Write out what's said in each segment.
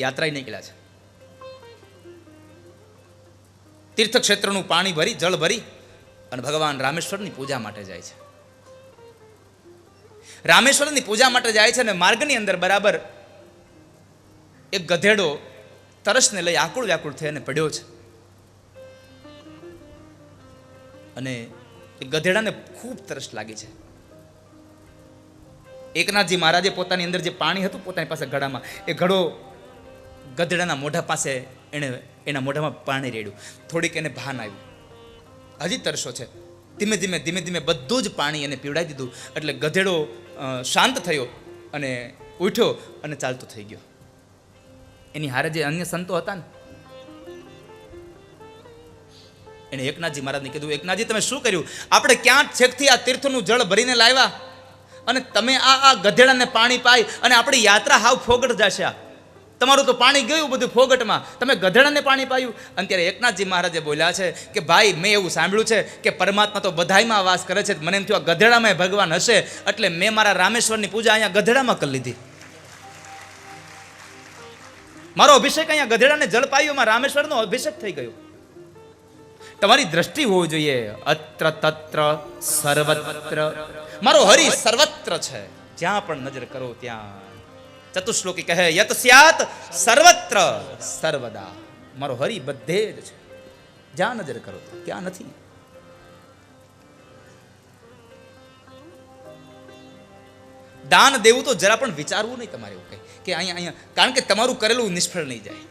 યાત્રાએ નીકળ્યા છે. તીર્થક્ષેત્રનું પાણી ભરી, જળ ભરી અને ભગવાન રામેશ્વરની પૂજા માટે જાય છે. રામેશ્વરની પૂજા માટે જાય છે અને માર્ગની અંદર બરાબર એક ગધેડો તરસને લઈ આકુળ વ્યાકુળ થઈ અને પડ્યો છે. અને એ ગધેડાને ખૂબ તરસ લાગી છે. એકનાથજી મહારાજે પોતાની અંદર જે પાણી હતું પોતાની પાસે ઘડામાં એ ઘડો ગધેડાના મોઢા પાસે એણે એના મોઢામાં પાણી રેડ્યું. થોડીક એને ભાન આવ્યું હજી તરસો છે. ધીમે ધીમે ધીમે ધીમે બધું જ પાણી એને પીવડાવી દીધું. એટલે ગધેડો શાંત થયો અને ઉઠ્યો અને ચાલતો થઈ ગયો. એની હારે જે અન્ય સંતો હતા ને. એને એકનાથજી મહારાજને કીધું, એકનાથજી, તમે શું કર્યું? આપણે ક્યાં છેકથી આ તીર્થનું જળ ભરીને લાવ્યા? અને તમે આ આ ગધેડાને પાણી પાઈ અને આપણી યાત્રા હાવ ફોગટ જશે આ તમારું તો પાણી ગયું બધું ફોગટમાં. તમે ગધેડાને પાણી પાયું. અને ત્યારે એકનાથજી મહારાજે બોલ્યા છે કે, ભાઈ, મેં એવું સાંભળ્યું છે કે પરમાત્મા તો બધાયમાં વાસ કરે છે. મને એમ થયું આ ગધેડામાં ભગવાન હશે. એટલે મેં મારા રામેશ્વરની પૂજા અહીંયા ગધેડામાં કરી લીધી. મારો અભિષેક અહીંયા ગધેડાને જળ એમાં રામેશ્વરનો અભિષેક થઈ ગયો. તમારી દ્રષ્ટિ હોવી જોઈએ. અત્ર તત્ર સર્વત્ર. મારો હરિ સર્વત્ર છે. જ્યાં પણ નજર કરો ત્યાં. ચતુશ્લોકી કહે, યત સ્યાત સર્વત્ર સર્વદા. મારો હરિ બધે જ છે. જ્યાં નજર કરો ત્યાં નથી. દાન દેવું તો જરા પણ વિચારવું નહીં તમારે એવું કંઈ, કે અહીંયા અહીંયા, કારણ કે તમારું કરેલું નિષ્ફળ નહીં જાય.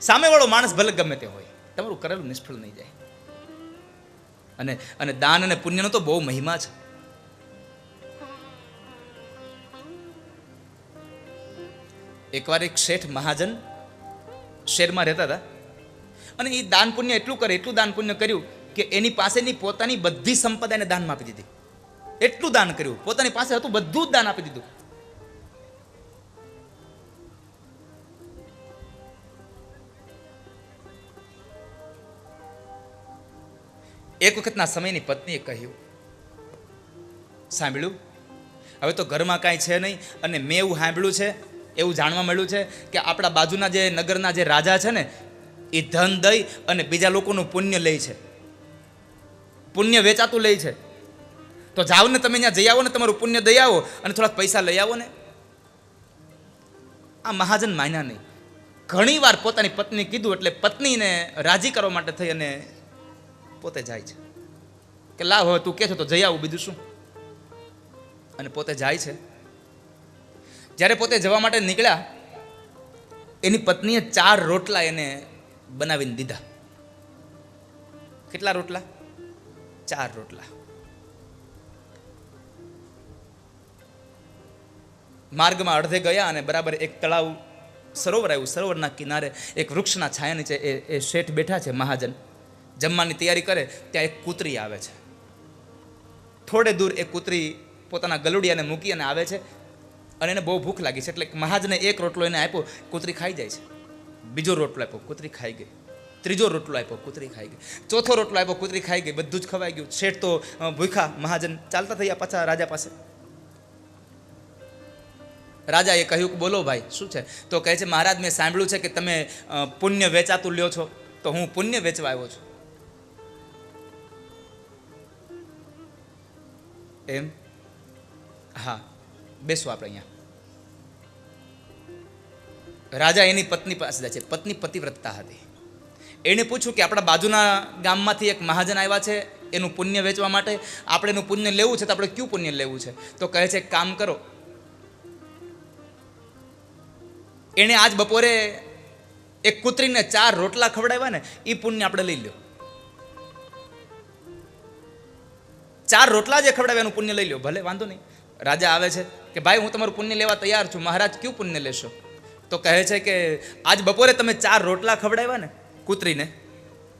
સામેવાળો માણસ ભલે ગમે તે હોય, તમારું કરેલું નિષ્ફળ નહીં જાય. અને અને દાન અને પુણ્યનો તો બહુ મહિમા છે. એકવાર એક શેઠ મહાજન શહેરમાં રહેતા હતા. અને એ દાન પુણ્ય એટલું કરે, એટલું દાન પુણ્ય કર્યું કે એની પાસેની પોતાની બધી સંપદા એને દાનમાં આપી દીધી. એટલું દાન કર્યું. પોતાની પાસે હતું બધું જ દાન આપી દીધું. એક વખતના સમયની પત્નીએ કહ્યું, સાંભળ્યું? હવે તો ઘરમાં કાંઈ છે નહીં અને મેં એવું સાંભળ્યું છે એવું જાણવા મળ્યું છે કે આપણા બાજુના જે નગરના જે રાજા છે ને, એ ધન દઈ અને બીજા લોકોનું પુણ્ય લે છે. પુણ્ય વેચાતું લે છે. તો જાઓ ને તમે ત્યાં જઈ આવો ને તમારું પુણ્ય દઈ આવો અને થોડાક પૈસા લઈ આવો ને. આ મહાજન માન્યા નહીં. ઘણી વાર પોતાની પત્ની કીધું એટલે પત્નીને રાજી કરવા માટે થઈ અને પોતે જાય છે. કે લાવ હવે તું કે છો તો જઈ આવું બીજું શું? અને પોતે જાય છે. જ્યારે પોતે જવા માટે નીકળ્યા, એની પત્નીએ ચાર રોટલા એને બનાવીને દીધા. કેટલા રોટલા? ચાર રોટલા. માર્ગમાં અડધે ગયા અને બરાબર એક તળાવ સરોવર આવ્યું. સરોવરના કિનારે એક વૃક્ષના છાયા નીચે એ એ શેઠ બેઠા છે, મહાજન. જમવાની તૈયારી કરે, ત્યાં એક કૂતરી આવે છે. થોડે દૂર એ કૂતરી પોતાના ગલુડિયાને મૂકી અને આવે છે. અને એને બહુ ભૂખ લાગી છે. એટલે મહાજને એક રોટલો એને આપ્યો, કૂતરી ખાઈ જાય છે. બીજો રોટલો આપ્યો, કૂતરી ખાઈ ગઈ. ત્રીજો રોટલો આપ્યો, કૂતરી ખાઈ ગઈ. ચોથો રોટલો આપ્યો, કૂતરી ખાઈ ગઈ. બધું જ ખવાઈ ગયું. શેઠ તો ભૂખા મહાજન ચાલતા થયા પાછા રાજા પાસે. રાજાએ કહ્યું કે બોલો ભાઈ, શું છે? તો કહે છે, મહારાજ, મેં સાંભળ્યું છે કે તમે પુણ્ય વેચાતું લ્યો છો. તો હું પુણ્ય વેચવા આવ્યો છું. એમ? હા. બેસો આપણે અહીંયા. રાજા એની પત્ની પાસે જાય છે. પત્ની પતિવ્રતતા હતી. એણે પૂછ્યું કે આપણા બાજુના ગામમાંથી એક મહાજન આવ્યા છે, એનું પુણ્ય વેચવા માટે. આપણે એનું પુણ્ય લેવું છે તો આપણે કયું પુણ્ય લેવું છે? તો કહે છે, કામ કરો. એણે આજ બપોરે એક કૂતરીને ચાર રોટલા ખવડાવ્યા ને એ પુણ્ય આપણે લઈ લ્યો. ચાર રોટલા જે ખવડાવ્યા એનું પુણ્ય લઈ લ્યો. ભલે, વાંધો નહીં. રાજા આવે છે કે, ભાઈ, હું તમારું પુણ્ય લેવા તૈયાર છું. મહારાજ, કયું પુણ્ય લેશો? તો કહે છે કે આજ બપોરે તમે ચાર રોટલા ખવડાવ્યા ને કૂતરીને,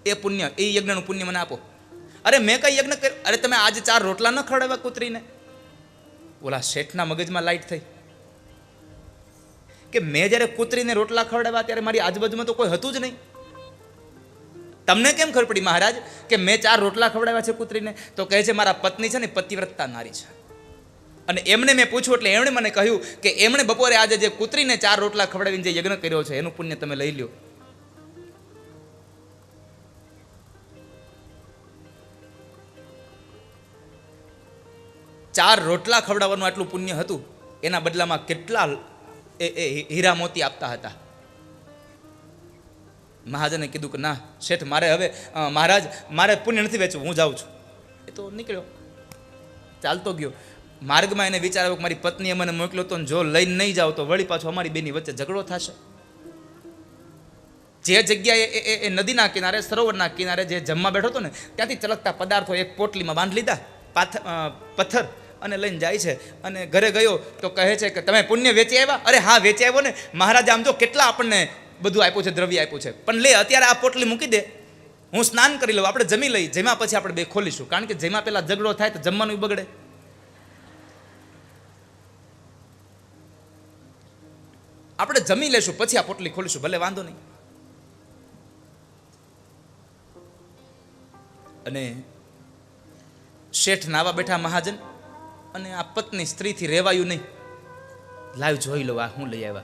એ પુણ્ય, એ યજ્ઞનું પુણ્ય મને આપો. અરે મેં કઈ યજ્ઞ કર્યું? અરે તમે આજે ચાર રોટલા ન ખવડાવ્યા કૂતરીને? ઓલા શેઠના મગજમાં લાઈટ થઈ. કે મેં જ્યારે કૂતરીને રોટલા ખવડાવ્યા ત્યારે મારી આજુબાજુમાં તો કોઈ હતું જ નહીં. તમને કેમ ખબર પડી મહારાજ, કે મેં ચાર રોટલા ખવડાવ્યા છે કૂતરીને? તો કહે છે, મારા પત્ની છે ને પતિવ્રતતા નારી છે. અને એમને મેં પૂછ્યું એટલે એમણે મને કહ્યું કે એમણે બપોરે આજે જે કૂતરીને ચાર રોટલા ખવડાવીને જે યજ્ઞ કર્યો છે, એનું પુણ્ય તમે લઈ લ્યો. ચાર રોટલા ખવડાવવાનું આટલું પુણ્ય હતું, એના બદલામાં કેટલા એ હીરા મોતી આપતા હતા. મહાજને કીધું કે ના, શેઠ, મારે હવે મહારાજ, મારે પુણ્ય નથી વેચવું, હું જાઉં છું. એ તો નીકળ્યો. ચાલતો ગયો. માર્ગમાં એને વિચાર કે મારી પત્નીએ મને મોકલ્યો તો જો લઈને નહીં જાઓ તો વળી પાછો અમારી બેની વચ્ચે ઝઘડો થશે. જે જગ્યાએ એ- એ- નદીના કિનારે, સરોવરના કિનારે જે જમવા બેઠો હતો ને, ત્યાંથી ચલકતા પદાર્થો એક પોટલીમાં બાંધી લીધા, પાથ પથ્થર અને લઈને જાય છે. અને ઘરે ગયો તો કહે છે કે, તમે પુણ્ય વેચી આવ્યા? અરે હા, વેચી આવ્યો ને. મહારાજ, આમ જો કેટલા આપણને બધું આપ્યું છે, દ્રવ્ય આપ્યું છે. પણ લે, અત્યારે આ પોટલી મૂકી દે. હું સ્નાન કરી લઉં, આપણે જમી લઈ જેમાં પછી આપણે બે ખોલીશું. કારણ કે જેમાં પેલા ઝઘડો થાય તો જમવાનું બગડે. આપણે જમી લેશું, પછી આ પોટલી ખોલીશું, ભલે વાંધો નહીં. અને શેઠ નાવા બેઠા મહાજન, અને આ પત્ની સ્ત્રીથી રહેવાયું નહીં. લાવ જોઈ લો આ હું લઈ આવ્યા.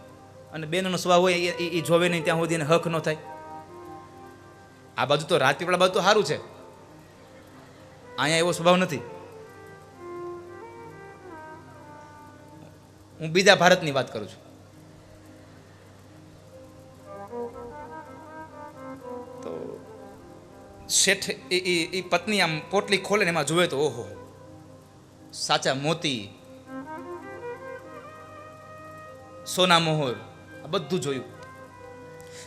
અને બેનનો સ્વભાવ હોય એ જોવે નહીં, ત્યાં સુધી એને હક ન થાય. આ બાજુ તો રાજપીપળા બાજુ તો સારું છે. અહીંયા એવો સ્વભાવ નથી. હું બીજા ભારતની વાત કરું છું. તો શેઠ એ એ પત્ની આમ પોટલી ખોલે ને એમાં જોવે તો, ઓહો, સાચા મોતી. સોના મોહર, આ બધું જોયું.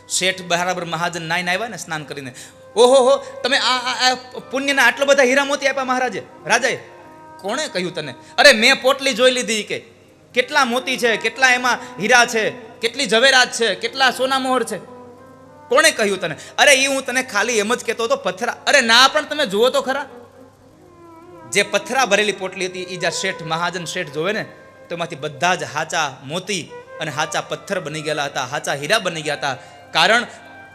શેઠ બરાબર મહાજન નાઈને આવ્યા ને સ્નાન કરીને. ઓહો, હો, તમે આ પુણ્યના આટલા બધા હીરા મોતી આપ્યા મહારાજે? રાજાએ? કોણે કહ્યું તને? અરે મેં પોટલી જોઈ લીધી કે કેટલા મોતી છે, કેટલા એમાં હીરા છે, કેટલી ઝવેરાત છે, કેટલા સોના મોહર છે? કોણે કહ્યું તને? અરે એ હું તને ખાલી એમ જ કહેતો હતો, પથરા અરે ના પણ તમે જુઓ તો ખરા. જે પથરા ભરેલી પોટલી હતી એ જ્યાં શેઠ મહાજન શેઠ જોવે ને, તો એમાંથી બધા જ હાચા મોતી અને હાચા પથ્થર બની ગયેલા હતા, હાચા હીરા બની ગયા હતા. કારણ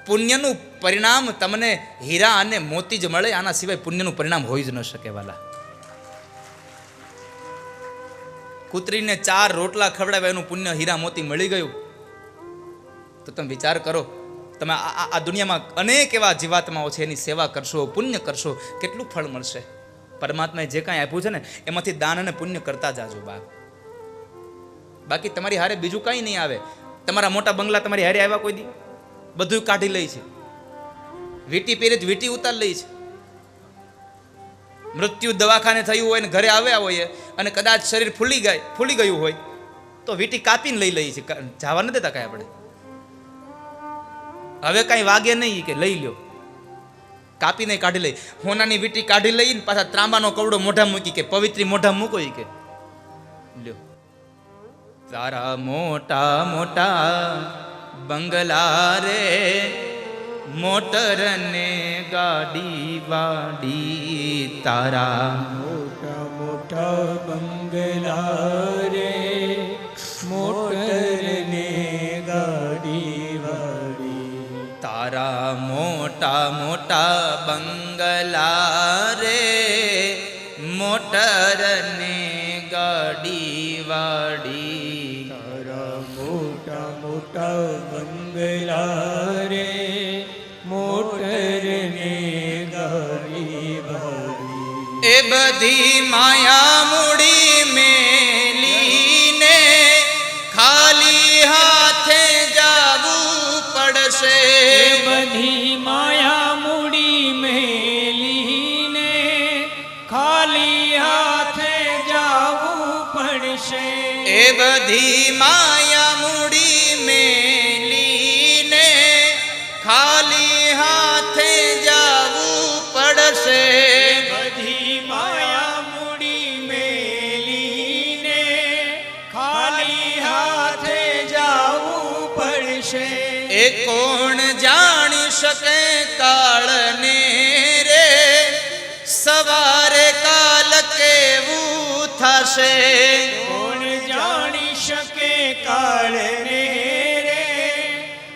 પુણ્યનું પરિણામ તમને હીરા અને મોતી જ મળે, આના સિવાય પુણ્યનું પરિણામ હોઈ જ ન શકે વાલા. કૂતરીને ચાર રોટલા ખવડાવ્યા, એનું પુણ્ય હીરા મોતી મળી ગયું. તો તમે વિચાર કરો, તમે આ દુનિયામાં અનેક એવા જીવાત્માઓ છે, એની સેવા કરશો, પુણ્ય કરશો, કેટલું ફળ મળશે? પરમાત્માએ જે કાંઈ આપ્યું છે ને, એમાંથી દાન અને પુણ્ય કરતા જાજો બા બાકી તમારી હારે બીજું કાંઈ નહીં આવે. તમારા મોટા બંગલા તમારી હારે આવ્યા કોઈ દી? બધું કાઢી લે છે. વીટી પહેરી જ વીટી ઉતાર લે છે. મૃત્યુ દવાખાને થયું હોય ને ઘરે આવ્યા હોય અને કદાચ શરીર ફૂલી ગાય ફૂલી ગયું હોય, તો વીટી કાપીને લઈ લઈએ છીએ. જવા નથી દેતા કાંઈ આપણે. હવે કાંઈ વાગે નહીં કે લઈ લ્યો. કાપીને કાઢી લઈ. હોનાની વીટી કાઢી લઈને પાછા ત્રાંબાનો કવડો મોઢા મૂકી કે પવિત્રી મોઢા મૂકો કે. લ્યો. તારા મોટા મોટા બંગલા રે મોટર ને ગાડી વાડી તારા મોટા મોટા બંગલા રે મોટર ને ગાડી વાડી. તારા મોટા મોટા બંગલા રે મોટર ને બધી થશે કોણ જાણી શકે કાળ રે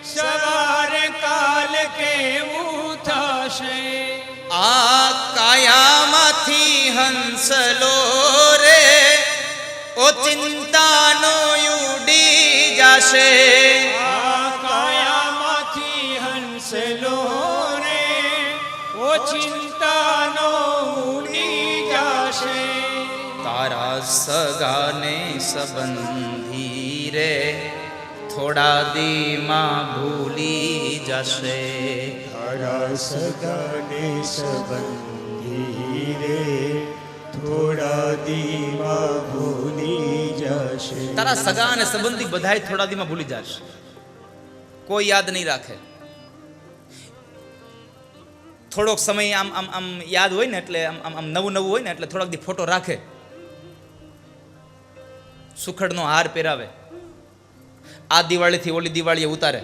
સવાર કાલ કેવું થશે? આ કાયામાંથી હંસલો રે. ચિંતાનો ઉડી જાશે. આ કાયામાંથી હંસલો રે. ઓ ચિંતાનો સગાને સંબંધી રે થોડા દીમાં ભૂલી જશે તારા સગાને સંબંધી રે થોડા દીમાં ભૂલી જશે તારા સગા અને સંબંધી બધાય થોડા દીમાં ભૂલી જશે કોઈ યાદ નહીં રાખે થોડોક સમય આમ આમ આમ યાદ હોય ને એટલે આમ આમ આમ નવું નવું હોય ને એટલે થોડાક દી ફોટો રાખે સુખડનો હાર પહેરાવે. આ દિવાળીથી ઓલી દિવાળીએ ઉતારે.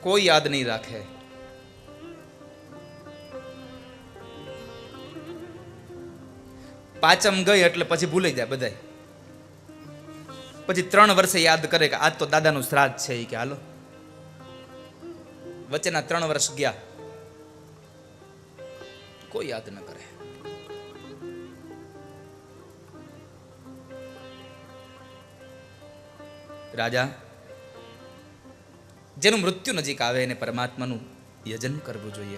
કોઈ યાદ નહીં રાખે. પાંચમ ગઈ એટલે પછી ભૂલી જાય બધાય. પછી ત્રણ વર્ષે યાદ કરે કે આજ તો દાદાનું શ્રાદ્ધ છે કે હાલો. વચ્ચેના ત્રણ વર્ષ ગયા. કોઈ યાદ ન કરે. રાજા, જેનું મૃત્યુ નજીક આવે એને પરમાત્માનું યજન કરવું જોઈએ.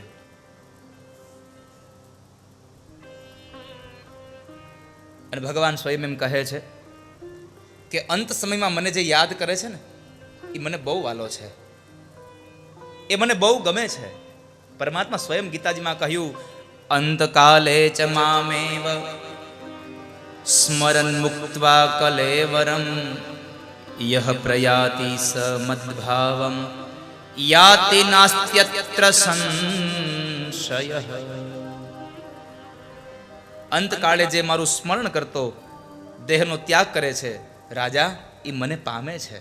અને ભગવાન સ્વયં એમ કહે છે કે અંત સમયમાં મને જે યાદ કરે છે ને, એ મને બહુ વાલો છે. એ મને બહુ ગમે છે. પરમાત્મા સ્વયં ગીતાજીમાં કહ્યું અંતકાલે ચ મામેવ સ્મરન મુક્ત્વા કલેવરમ યહ પ્રયાતિ સ મદ્ભાવમ યાતિ નાસ્ત્યત્ર સંશય અંતકાળે જે મારું સ્મરણ કરતો દેહનો ત્યાગ કરે છે રાજા એ મને પામે છે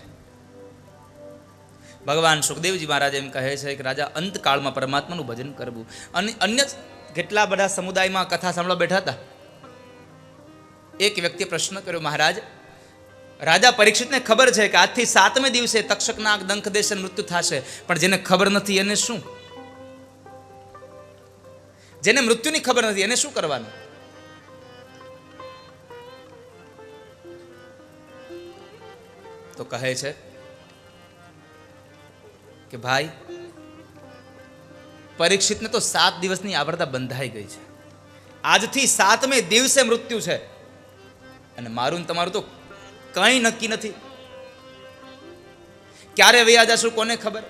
ભગવાન સુખદેવજી મહારાજ એમ કહે છે કે રાજા અંતકાળમાં પરમાત્માનું ભજન કરવું અને અન્ય કેટલા બધા સમુદાયમાં કથા સાંભળવા બેઠા હતા? એક વ્યક્તિએ પ્રશ્ન કર્યો, મહારાજ, રાજા પરીક્ષિતને ખબર છે કે આજથી સાતમે દિવસે તક્ષકના દંખ દેશે મૃત્યુ થશે, પણ જેને ખબર નથી એને શું? જેને મૃત્યુની ખબર નથી એને શું કરવાનું? તો કહે છે કે, ભાઈ પરીક્ષિતને તો સાત દિવસની આવરતા બંધાઈ ગઈ છે. આજથી સાતમે દિવસે મૃત્યુ છે. અને મારું તમારું તો કંઈ નક્કી નથી. ક્યારે વૈયા જશું કોને ખબર?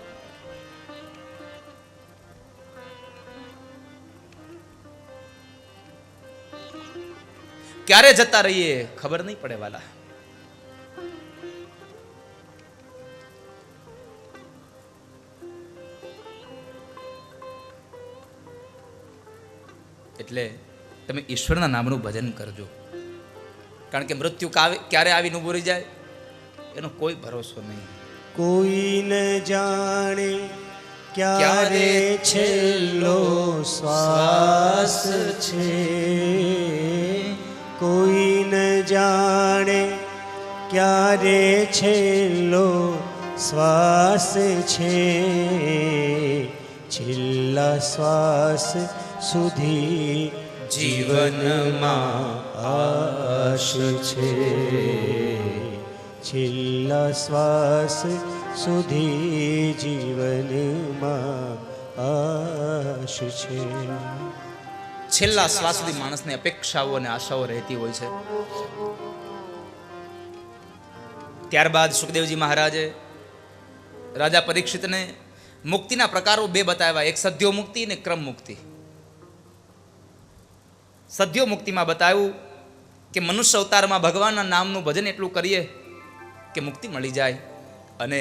ક્યારે જતા રહીએ ખબર નહીં પડે વાલા. એટલે તમે ઈશ્વરના નામનું ભજન કરજો. કારણ કે મૃત્યુ કાવે- ક્યારે આવીને ઊભું રહી જાય? એનો કોઈ ભરોસો નહીં. કોઈ ન જાણે ક્યારે છેલ્લો શ્વાસ છે? કોઈ ન જાણે ક્યારે છેલ્લો શ્વાસ છે? છેલ્લા શ્વાસ સુધી જીવનમાં આશ છે. છેલ્લા શ્વાસ સુધી જીવનમાં આશ છે. છેલ્લા શ્વાસ સુધી માણસને અપેક્ષાઓ અને આશાઓ રહેતી હોય છે. ત્યારબાદ સુખદેવજી મહારાજે રાજા પરીક્ષિતને મુક્તિના પ્રકારો બે બતાવ્યા. એક સદ્યો મુક્તિ અને ક્રમ મુક્તિ. સદ્યો મુક્તિમાં બતાવ્યું કે મનુષ્ય અવતારમાં ભગવાનના નામનું ભજન એટલું કરીએ કે મુક્તિ મળી જાય. અને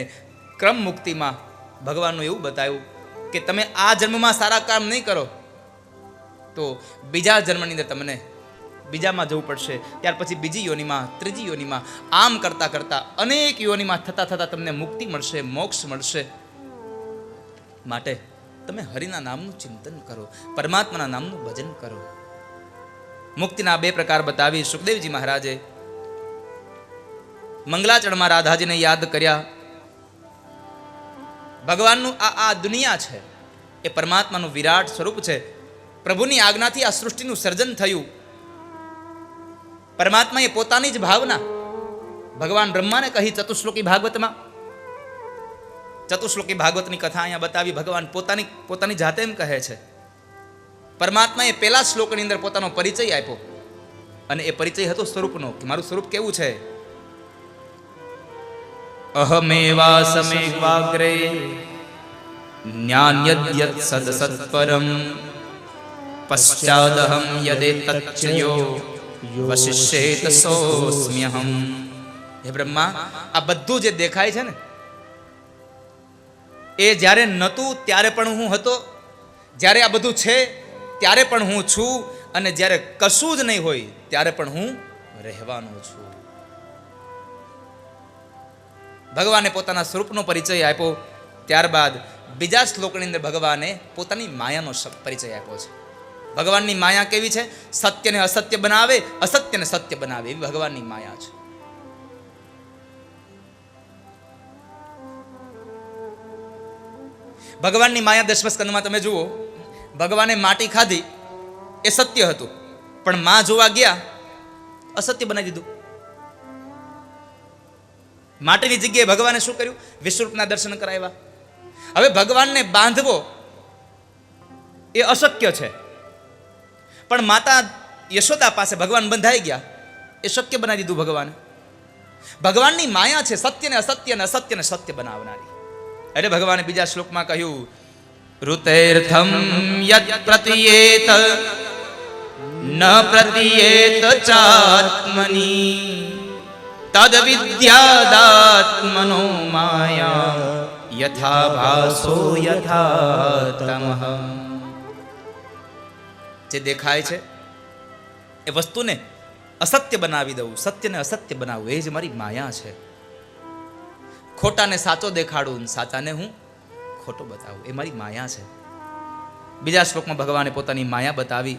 ક્રમ મુક્તિમાં ભગવાનનું એવું બતાવ્યું કે તમે આ જન્મમાં સારા કામ નહીં કરો, તો બીજા જન્મની અંદર તમને બીજામાં જવું પડશે. ત્યાર પછી બીજી યોનિમાં, ત્રીજી યોનિમાં, આમ કરતાં કરતાં અનેક યોનિમાં થતાં થતાં તમને મુક્તિ મળશે, મોક્ષ મળશે. માટે તમે હરિના નામનું ચિંતન કરો, પરમાત્માના નામનું ભજન કરો. મુક્તિના બે પ્રકાર બતાવી સુખદેવજી મહારાજે. મંગલાચરણમાં રાધાજીને યાદ કર્યા. ભગવાનનું આ આ દુનિયા છે, એ પરમાત્માનું વિરાટ સ્વરૂપ છે. પ્રભુની આજ્ઞાથી આ સૃષ્ટિનું સર્જન થયું. પરમાત્માએ પોતાની જ ભાવના ભગવાન બ્રહ્માને કહી ચતુશ્લોકી ભાગવતમાં. ચતુશ્લોકી ભાગવતની કથા અહીંયા બતાવી ભગવાન પોતાની પોતાની જાતે એમ કહે છે. પરમાત્માએ પહેલા શ્લોકની અંદર પોતાનો પરિચય આપ્યો. અને એ પરિચય હતો સ્વરૂપનો, કે મારું સ્વરૂપ કેવું છે? અહમેવા સમેવાગ્રે જ્ઞાન્યદ્યત સદસત્પરમ પશ્ચાદહમ યદે તચ્ચયો વશિષ્યેત સોસ્મ્યહમ હે બ્રહ્મા, આ બધું જે દેખાય છે ને, એ જ્યારે નહોતું ત્યારે પણ હું હતો, જ્યારે આ બધું છે ત્યારે પણ હું છું અને જ્યારે કશું જ નહીં હોય ત્યારે પણ હું રહેવાનો છું. ભગવાને પોતાના સ્વરૂપનો પરિચય આપ્યો, ત્યારબાદ બીજા શ્લોકની અંદર ભગવાને પોતાની માયાનો પરિચય આપ્યો છે. ભગવાનની માયા કેવી છે? સત્યને અસત્ય બનાવે, અસત્યને સત્ય બનાવે, એવી ભગવાનની માયા છે. ભગવાનની માયા દશમ સ્કંદમાં તમે જુઓ ભગવાને માટી ખાધી, એ સત્ય હતું. પણ માં જોવા ગયા, અસત્ય બનાવી દીધું. માટીની જગ્યાએ ભગવાને શું કર્યું? વિશ્વરૂપના દર્શન કરાવ્યા. હવે ભગવાનને બાંધવો, એ અશક્ય છે. પણ માતા યશોદા પાસે ભગવાન બંધાઈ ગયા, એ શક્ય બનાવી દીધું ભગવાને. ભગવાનની માયા છે સત્યને અસત્યને અસત્યને સત્ય બનાવનારી. એટલે ભગવાને બીજા શ્લોકમાં કહ્યું યત પ્રતિયેત ન પ્રતિયેત ચાત્મની તદ વિદ્યાદાત્મનો માયા યથા ભાસો યથા તમઃ જે દેખાય છે એ વસ્તુને અસત્ય બનાવી દઉં સત્યને અસત્ય બનાવવું એ જ મારી માયા છે ખોટાને સાચો દેખાડું સાચાને હું ખોટો બતાવું. એ મારી માયા છે. બીજા શ્લોકમાં ભગવાને પોતાની માયા બતાવી.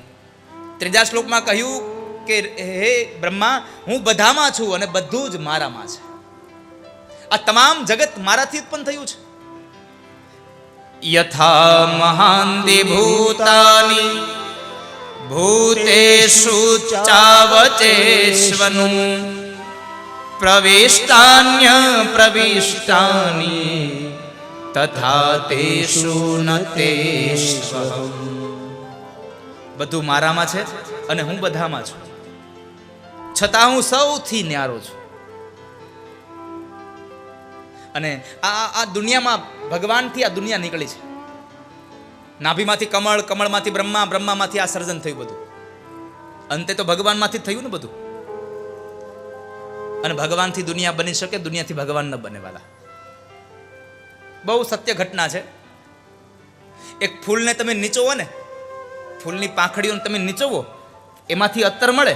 ત્રીજા શ્લોકમાં કહ્યું કે, હે બ્રહ્મા, હું બધામાં છું અને બધું જ મારામાં છે. આ તમામ જગત મારાથી ઉત્પન્ન થયું છે. યથા મહાંતિ ભૂતાની ભૂતેષુ ચાવચેશ્વનું પ્રવિષ્ટાન્ય પ્રવિષ્ટાની તથા તેષુ ન બધું મારામાં છે અને હું બધામાં છું. છતાં હું સૌથી ન્યારો છું. અને આ, આ- દુનિયામાં ભગવાનથી આ દુનિયા નીકળી છે. નાભીમાંથી કમળ, કમળમાંથી બ્રહ્મા, બ્રહ્મામાંથી આ સર્જન થયું બધું. અંતે તો ભગવાનમાંથી જ થયું ને બધું. અને ભગવાનથી દુનિયા બની શકે, દુનિયાથી ભગવાન ન બને વાલા. બહુ સત્ય ઘટના છે. એક ફૂલને તમે નીચોવો ને, ફૂલની પાંખડીઓને તમે નીચોવો, એમાંથી અત્તર મળે,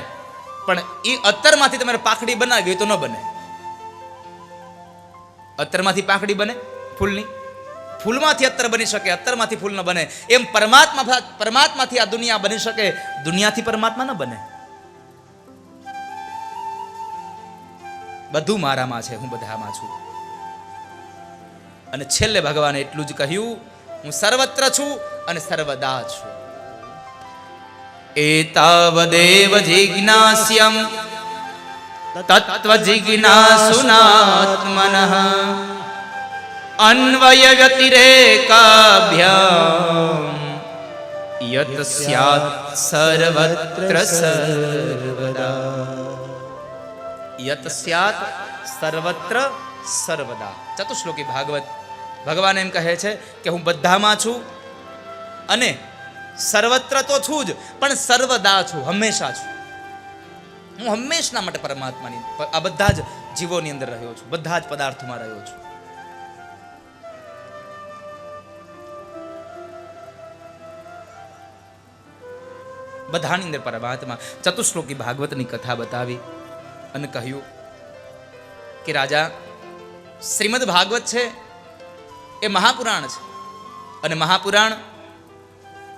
પણ એ અત્તરમાંથી તમારે પાંખડી બનાવી હોય તો ન બને. અત્તરમાંથી પાંખડી બને ફૂલની. ફૂલમાંથી અત્તર બની શકે અત્તરમાંથી ફૂલ ન બને. એમ પરમાત્મા પરમાત્માથી આ દુનિયા બની શકે, દુનિયાથી પરમાત્મા ન બને. બધું મારામાં છે, હું બધામાં છું. અને છેલ્લે ભગવાને એટલું જ કહ્યું, હું સર્વત્ર છું અને સર્વદા છું. એતાવદેવ જિજ્ઞાસ્યમ તત્વ જિજ્ઞાસુનાત્મન અન્વય વ્યતિરેકાભ્યામ યત સ્યાત સર્વત્ર સર્વદા યત સ્યાત સર્વત્ર સર્વદા. ચતુશ્લોકી ભાગવત ભગવાન એમ કહે છે કે હું બધામાં છું અને સર્વત્ર તો છું જ, પણ સર્વદા છું, હંમેશા છું. હું હંમેશના માટે પરમાત્માની, આ બધા જ જીવોની અંદર રહ્યો છું, બધા જ પદાર્થોમાં રહ્યો છું. બધાની અંદર પરમાત્મા, ચતુશ્લોકી ભાગવતની કથા બતાવી અને કહ્યું કે રાજા, શ્રીમદ ભાગવત છે એ મહાપુરાણ છે. અને મહાપુરાણ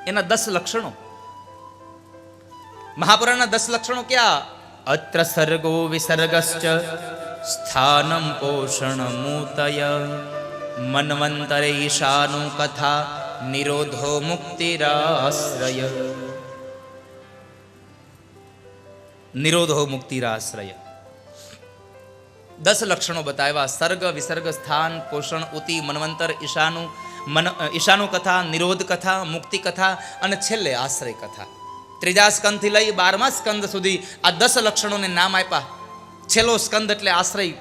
એના દસ લક્ષણો. મહાપુરાણના દસ લક્ષણો ક્યાં? અત્ર સર્ગો વિસર્ગશ્ચ સ્થાનમ પોષણ મૂતય. મનવંતરે ઈશાનું કથા નિરોધો મુક્તિરાશ્રય. નિરોધો મુક્તિરાશ્રય. દસ લક્ષણો બતાવ્યા. સર્ગ, વિસર્ગ, સ્થાન, પોષણ, ઉતિ, મનવંતર, ઈશાનું, મન ઈશાનું કથા નિરોધ કથા મુક્તિ કથા અને છેલ્લે આશ્રય કથા ત્રીજા સ્કંદથી લઈ બારમા સ્કંદ સુધી આ દસ લક્ષણોને નામ આપ્યા. છેલ્લો સ્કંદ એટલે આશ્રય.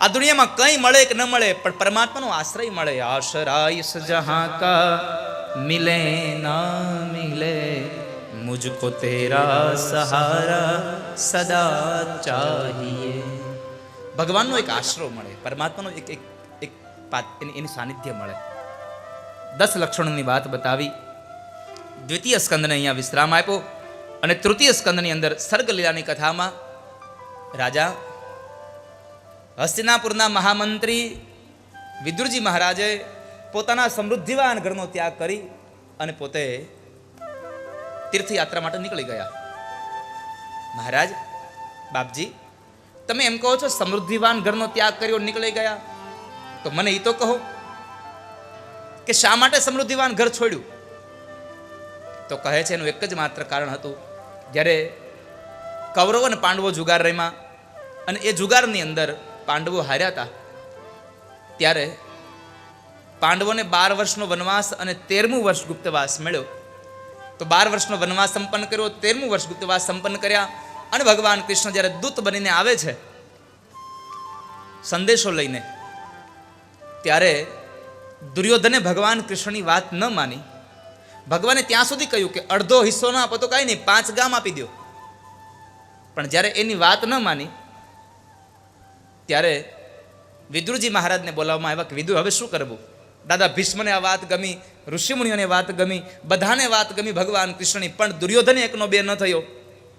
આ દુનિયામાં કંઈ મળે કે ન મળે, પણ પરમાત્માનો આશ્રય મળે. આશરાય જહાં કા મિલે ના મિલે, મુજકો તેરા સહારા સદા ચાહીએ. ભગવાનનો એક આશરો મળે, પરમાત્માનો એક એક એક એની એની સાનિધ્ય મળે. દસ લક્ષણોની વાત બતાવી. દ્વિતીય સ્કંદને અહીંયા વિશ્રામ આપ્યો અને તૃતીય સ્કંદની અંદર સર્ગલીલાની કથામાં, રાજા, હસ્તિનાપુરના મહામંત્રી વિદુરજી મહારાજે પોતાના સમૃદ્ધિવાન ઘરનો ત્યાગ કરી અને પોતે તીર્થયાત્રા માટે નીકળી ગયા. મહારાજ, બાપજી તમે એમ કહો છો, સમૃદ્ધિવાન ઘરનો ત્યાગ કર્યો, નીકળી ગયા? તો મને એ તો કહો કે શા માટે સમૃદ્ધિવાન ઘર છોડ્યું? તો કહે છે, એનું એક જ માત્ર કારણ હતું. જ્યારે કૌરવ અને પાંડવો જુગાર રમ્યા અને એ જુગારની અંદર પાંડવો હાર્યા હતા, ત્યારે પાંડવોને બાર વર્ષનો વનવાસ અને તેરમું વર્ષ ગુપ્તવાસ મળ્યો. તો બાર વર્ષનો વનવાસ સંપન્ન કર્યો, તેરમું વર્ષ ગુપ્તવાસ સંપન્ન કર્યા અને ભગવાન કૃષ્ણ જ્યારે દૂત બનીને આવે છે, સંદેશો લઈને, ત્યારે દુર્યોધને ભગવાન કૃષ્ણની વાત ન માની. ભગવાને ત્યાં સુધી કહ્યું કે અડધો હિસ્સો ન આપો તો કાંઈ નહીં, પાંચ ગામ આપી દો પણ જ્યારે એની વાત ન માની, ત્યારે વિદુરજી મહારાજને બોલાવવામાં આવ્યા કે વિદુ હવે શું કરવું? દાદા, ભીષ્મને આ વાત ગમી, ઋષિમુનિઓને વાત ગમી, બધાને વાત ગમી ભગવાન કૃષ્ણની, પણ દુર્યોધને એકનો બે ન થયો.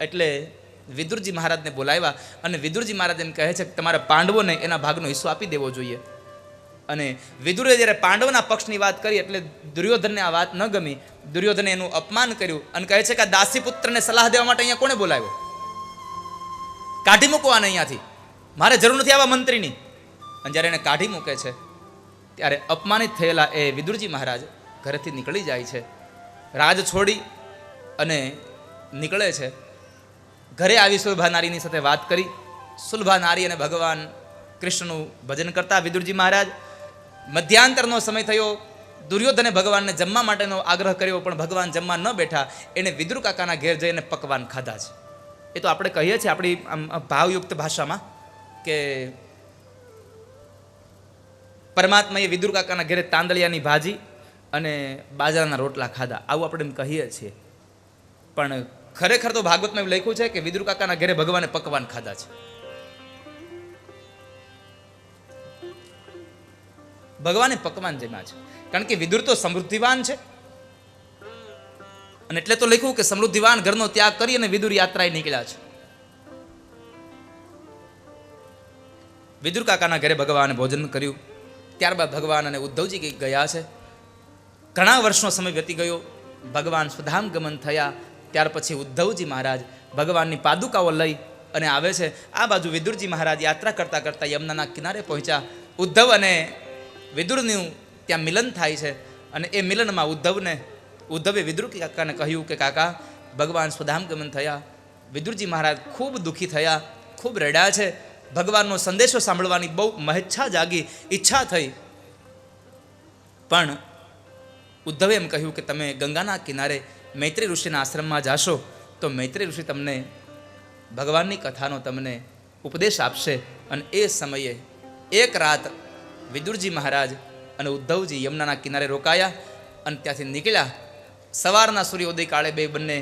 એટલે વિદુરજી મહારાજને બોલાવ્યા અને વિદુરજી મહારાજ એમ કહે છે કે તમારા પાંડવોને એના ભાગનો હિસ્સો આપી દેવો જોઈએ. અને વિદુરે જ્યારે પાંડવના પક્ષની વાત કરી એટલે દુર્યોધનને આ વાત ન ગમી. દુર્યોધને એનું અપમાન કર્યું અને કહે છે કે દાસી પુત્રને સલાહ દેવા માટે અહીંયા કોને બોલાવ્યો? કાઢી મૂકો અહીંયાથી. મારે જરૂર નથી આવા મંત્રીની. અને જ્યારે એને કાઢી મૂકે છે, ત્યારે અપમાનિત થયેલા એ વિદુરજી મહારાજ ઘરેથી નીકળી જાય છે. રાજ છોડી અને નીકળે છે. ઘરે આવી સુલભા નારીની સાથે વાત કરી. સુલભા નારી અને ભગવાન કૃષ્ણનું ભજન કરતા વિદુરજી મહારાજ, મધ્યાંતરનો સમય થયો. દુર્યોધને ભગવાનને જમવા માટેનો આગ્રહ કર્યો, પણ ભગવાન જમવા ન બેઠા. એને વિદુર કાકાના ઘેર જઈને પકવાન ખાધા છે. એ તો આપણે કહીએ છીએ આપણી આમ ભાવયુક્ત ભાષામાં કે પરમાત્માએ વિદુર કાકાના ઘેરે તાંદળિયાની ભાજી અને બાજરાના રોટલા ખાધા. આવું આપણે એમ કહીએ છીએ. પણ ખરેખર તો ભાગવતમાં એવું લખ્યું છે કે વિદુર કાકાના ઘરે ભગવાને પકવાન ખાધા છે. ભગવાને પકવાન જમ્યા છે. કારણ કે વિદુર તો સમૃદ્ધિવાન છે. અને એટલે તો લખ્યું કે સમૃદ્ધિવાન ઘરનો ત્યાગ કરી અને વિદુર યાત્રાએ નીકળ્યા છે. વિદુર કાકાના ઘરે ભગવાને ભોજન કર્યું. ત્યારબાદ ભગવાન અને ઉદ્ધવજી ગયા છે. ઘણા વર્ષનો સમય વ્યતી ગયો. ભગવાન સુધામ ગમન થયા. ત્યાર પછી ઉદ્ધવજી મહારાજ ભગવાનની પાદુકાઓ લઈ અને આવે છે. આ બાજુ વિદુરજી મહારાજ યાત્રા કરતાં કરતાં યમુનાના કિનારે પહોંચ્યા. ઉદ્ધવ અને વિદુરનું ત્યાં મિલન થાય છે અને એ મિલનમાં ઉદ્ધવને, ઉદ્ધવે વિદુર કાકાને કહ્યું કે, કાકા, ભગવાન સ્વધામ ગમન થયા. વિદુરજી મહારાજ ખૂબ દુઃખી થયા, ખૂબ રડ્યા છે. ભગવાનનો સંદેશો સાંભળવાની બહુ મહેચ્છા જાગી, ઈચ્છા થઈ. પણ ઉદ્ધવે એમ કહ્યું કે, તમે ગંગાના કિનારે મૈત્રી ઋષિના આશ્રમમાં જાશો, તો મૈત્રી ઋષિ તમને ભગવાનની કથાનો તમને ઉપદેશ આપશે અને એ સમયે એક રાત વિદુરજી મહારાજ અને ઉદ્ધવજી યમુનાના કિનારે રોકાયા અને ત્યાંથી નીકળ્યા. સવારના સૂર્યોદય કાળે બે બંને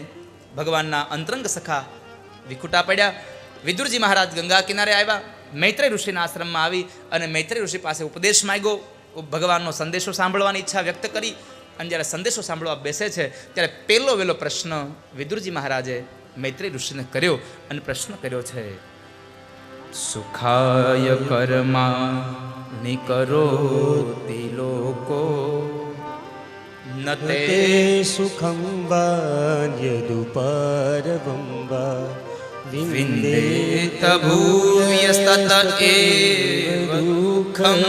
ભગવાનના અંતરંગ સખા વિખુટા પડ્યા. વિદુરજી મહારાજ ગંગા કિનારે આવ્યા, મૈત્રી ઋષિના આશ્રમમાં આવી અને મૈત્રી ઋષિ પાસે ઉપદેશ માંગ્યો. ભગવાનનો સંદેશો સાંભળવાની ઈચ્છા વ્યક્ત કરી અને જ્યારે સંદેશો સાંભળવા બેસે છે ત્યારે પહેલો વહેલો પ્રશ્ન વિદુરજી મહારાજે મૈત્રી ઋષિને કર્યો અને પ્રશ્ન કર્યો છે સુખાય કર્મા નિકરો લોકો? નતે તે તે સુખં વા યદુપરવં વા વિંદેત ભૂયસ્તત એવ દુઃખમ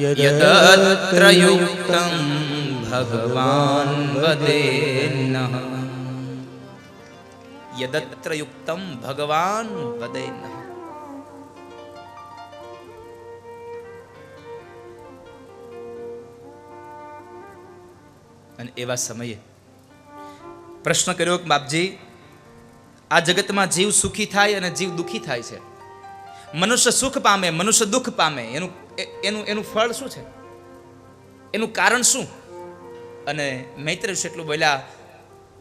યદત્ર યુક્તમ ભગવાન વદેન્ન યદત્ર યુક્તમ ભગવાન વદેન્ન અને એવા સમયે પ્રશ્ન કર્યો કે બાપજી, આ જગતમાં જીવ સુખી થાય અને જીવ દુઃખી થાય છે. મનુષ્ય સુખ પામે, મનુષ્ય દુઃખ પામે, એનું એનું એનું ફળ શું છે? એનું કારણ શું? અને મૈત્ર એટલું બોલ્યા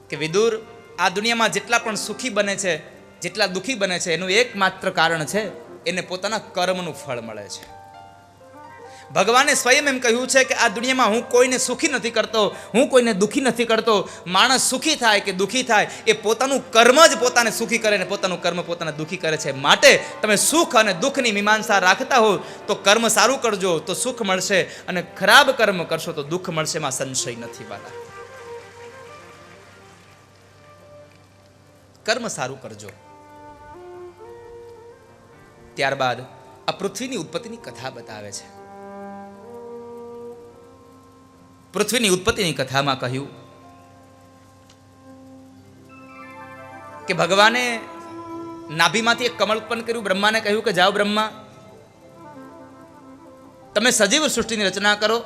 કે વિદુર, આ દુનિયામાં જેટલા પણ સુખી બને છે, જેટલા દુઃખી બને છે, એનું એકમાત્ર કારણ છે, એને પોતાના કર્મનું ફળ મળે છે. ભગવાને સ્વયં એમ કહ્યું છે કે આ દુનિયામાં હું કોઈને સુખી નથી કરતો, હું કોઈને દુઃખી નથી કરતો. માણસ સુખી થાય કે દુખી થાય એ પોતાનું કર્મ જ પોતાને સુખી કરે ને પોતાનું કર્મ પોતાને દુઃખી કરે છે. માટે તમે સુખ અને દુઃખની મીમાંસા રાખતા હો તો કર્મ સારું કરજો, તો સુખ મળશે અને ખરાબ કર્મ કરશો તો દુઃખ મળશે એમાં સંશય નથી વાલા. કર્મ સારું કરજો. ત્યારબાદ આ પૃથ્વીની ઉત્પત્તિની કથા બતાવે છે. પૃથ્વીની ઉત્પત્તિની કથામાં કહ્યું કે ભગવાને નાભીમાંથી એક કમળ ઉત્પન્ન કર્યું. બ્રહ્માને કહ્યું કે જાઓ બ્રહ્મા, તમે સજીવ સૃષ્ટિની રચના કરો.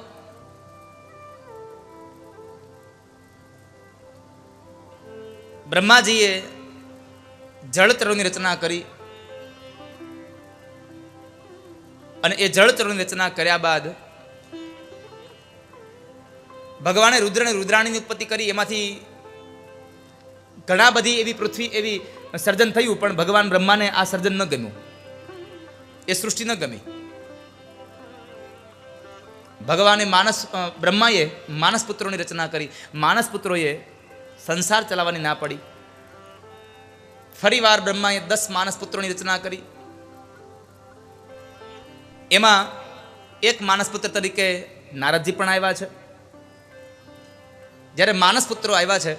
બ્રહ્માજીએ જળતરોની રચના કરી અને એ જળતરોની રચના કર્યા બાદ ભગવાને રુદ્ર અને રુદ્રાણીની ઉત્પત્તિ કરી, એમાંથી ઘણા બધી એવી પૃથ્વી એવી સર્જન થયું, પણ ભગવાન બ્રહ્માને આ સર્જન ન ગમ્યું. એ સૃષ્ટિ ન ગમી. ભગવાને માનસ બ્રહ્માએ માનસ પુત્રોની રચના કરી. માનસ પુત્રોએ સંસાર ચલાવવાની ના પડી. ફરીવાર બ્રહ્માએ દસ માનસ પુત્રોની રચના કરી. એમાં એક માનસ પુત્ર તરીકે નારદજી પણ આવ્યા છે. જ્યારે માનસ પુત્રો આવ્યા છે,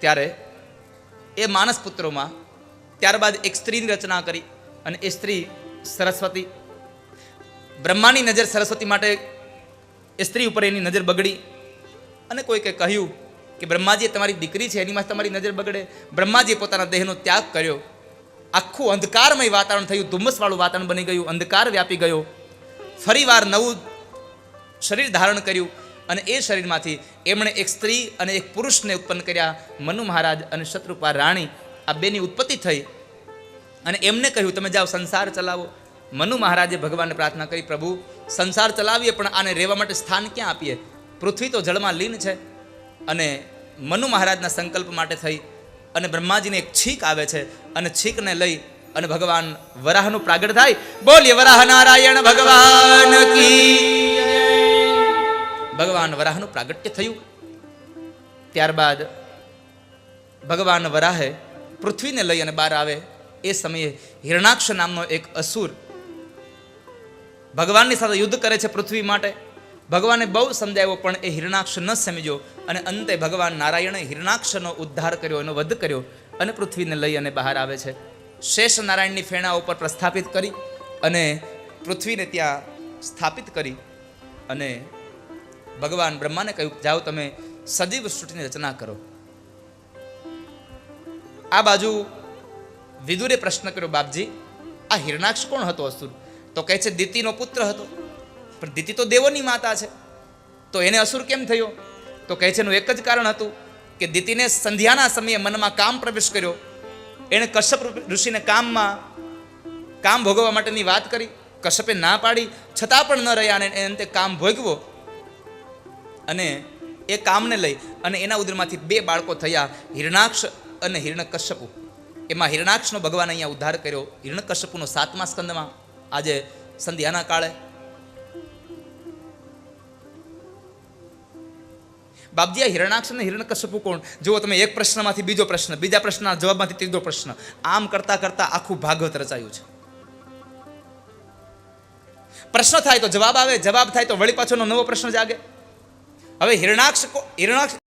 ત્યારે એ માનસ પુત્રોમાં ત્યારબાદ એક સ્ત્રીની રચના કરી અને એ સ્ત્રી સરસ્વતી, બ્રહ્માની નજર સરસ્વતી માટે, એ સ્ત્રી ઉપર એની નજર બગડી અને કોઈકે કહ્યું કે બ્રહ્માજીએ તમારી દીકરી છે, એની તમારી નજર બગડે. બ્રહ્માજીએ પોતાના દેહનો ત્યાગ કર્યો. આખું અંધકારમય વાતાવરણ થયું, ધુમ્મસવાળું વાતાવરણ બની ગયું, અંધકાર વ્યાપી ગયો. ફરીવાર નવું શરીર ધારણ કર્યું. અને એ શરીરમાંથી એમણે એક સ્ત્રી અને એક પુરુષને ઉત્પન્ન કર્યા. મનુ મહારાજ અને શત્રુપા રાણી આ બેની ઉત્પત્તિ થઈ અને એમને કહ્યું, તમે જાઓ, સંસાર ચલાવો. મનુ મહારાજે ભગવાનને પ્રાર્થના કરી, પ્રભુ, સંસાર ચલાવીએ, પણ આને રહેવા માટે સ્થાન ક્યાં આપીએ? પૃથ્વી તો જળમાં લીન છે. અને મનુ મહારાજના સંકલ્પ માટે થઈ અને બ્રહ્માજીને એક છીક આવે છે. અને છીકને લઈ અને ભગવાન વરાહનું પ્રાગટ થાય. બોલીએ, વરાહ નારાયણ ભગવાન કી ભગવાન વરાહનું પ્રાગટ્ય થયું. ત્યારબાદ ભગવાન વરાહે પૃથ્વીને લઈ અને બહાર આવે. એ સમયે હિરણાક્ષ નામનો એક અસુર ભગવાનની સાથે યુદ્ધ કરે છે પૃથ્વી માટે. ભગવાને બહુ સમજાવ્યો, પણ એ હિરણાક્ષ ન સમજ્યો અને અંતે ભગવાન નારાયણે હિરણાક્ષનો ઉદ્ધાર કર્યો, એનો વધ કર્યો અને પૃથ્વીને લઈ અને બહાર આવે છે. શેષ નારાયણની ફેણા ઉપર પ્રસ્થાપિત કરી અને પૃથ્વીને ત્યાં સ્થાપિત કરી અને ભગવાન બ્રહ્માને કહ્યું, જાઓ તમે સજીવ સૃષ્ટિની રચના કરો. આ બાજુ વિદુરે પ્રશ્ન કર્યો, બાપજી, આ હિરણાક્ષ કોણ હતો અસુર? તો કહે છે, દિતિનો પુત્ર હતો. પણ દિતિ તો દેવોની માતા છે. તો એને અસુર કેમ થયો? તો કહે છે, એનું એક જ કારણ હતું કે દિતિને સંધ્યાના સમયે મનમાં કામ પ્રવેશ કર્યો. એણે કશ્યપ ઋષિને કામમાં, કામ ભોગવવા માટેની વાત કરી. કશ્યપે ના પાડી. છતાં પણ ન રહ્યા અને અંતે કામ ભોગવો અને એ કામને લઈ અને એના ઉદરમાંથી બે બાળકો થયા, હિરણાક્ષ અને હિરણકશ્યપુ. એમાં હિરણાક્ષનો ભગવાન અહીંયા ઉદ્ધાર કર્યો. હિરણકશ્યપુનો સાતમા સ્કંદમાં. આજે સંધ્યાના કાળે. બાપજી, આ હિરણાક્ષ અને હિરણકશ્યપુ કોણ? જુઓ તમે એક પ્રશ્નમાંથી બીજો પ્રશ્ન, બીજા પ્રશ્નના જવાબમાંથી ત્રીજો પ્રશ્ન. આમ કરતા કરતા આખું ભાગવત રચાયું છે. પ્રશ્ન થાય તો જવાબ આવે, જવાબ થાય તો વળી પાછોનો નવો પ્રશ્ન જાગે. હવે હિરણાક્ષ હિરણાક્ષ